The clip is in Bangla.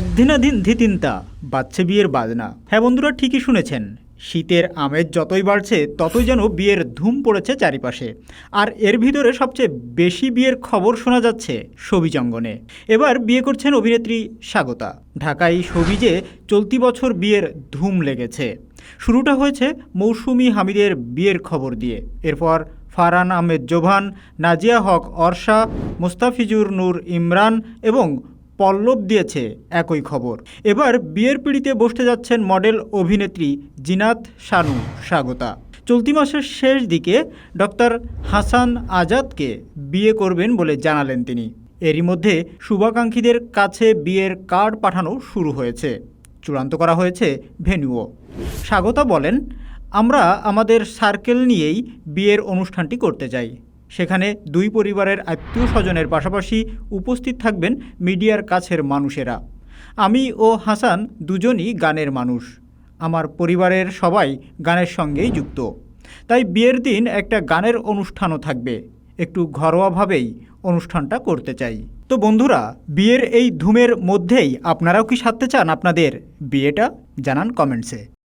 একদিনাধীন ধিতিনতা বাচ্চে বিয়ের বাজনা। হ্যাঁ বন্ধুরা, ঠিকই শুনেছেন। শীতের আমেজ যতই বাড়ছে, ততই যেন বিয়ের ধুম পড়েছে চারিপাশে। আর এর ভিতরে সবচেয়ে বেশি বিয়ের খবর শোনা যাচ্ছে সবিজঙ্গনে এবার বিয়ে করছেন অভিনেত্রী স্বাগতা। ঢাকায় সবিজে চলতি বছর বিয়ের ধুম লেগেছে। শুরুটা হয়েছে মৌসুমি হামিদের বিয়ের খবর দিয়ে। এরপর ফারহান আহমেদ জোভান, নাজিয়া হক অর্ষা, মোস্তাফিজুর নূর ইমরান এবং পল্লব দিয়েছে একই খবর। এবার বিয়ের পিড়িতে বসতে যাচ্ছেন মডেল অভিনেত্রী জিনাত শানু স্বাগতা। চলতি মাসের শেষ দিকে ডক্টর হাসান আজাদকে বিয়ে করবেন বলে জানালেন তিনি। এরই মধ্যে শুভাকাঙ্ক্ষীদের কাছে বিয়ের কার্ড পাঠানো শুরু হয়েছে। চূড়ান্ত করা হয়েছে ভেন্যুও। স্বাগতা বলেন, আমরা আমাদের সার্কেল নিয়েই বিয়ের অনুষ্ঠানটি করতে চাই। সেখানে দুই পরিবারের আত্মীয় স্বজনের পাশাপাশি উপস্থিত থাকবেন মিডিয়ার কাছের মানুষেরা। আমি ও হাসান দুজনই গানের মানুষ। আমার পরিবারের সবাই গানের সঙ্গেই যুক্ত। তাই বিয়ের দিন একটা গানের অনুষ্ঠানও থাকবে। একটু ঘরোয়াভাবেই অনুষ্ঠানটা করতে চাই। তো বন্ধুরা, বিয়ের এই ধুমের মধ্যেই আপনারাও কি সারতে চান আপনাদের? বিয়েটা জানান কমেন্টসে।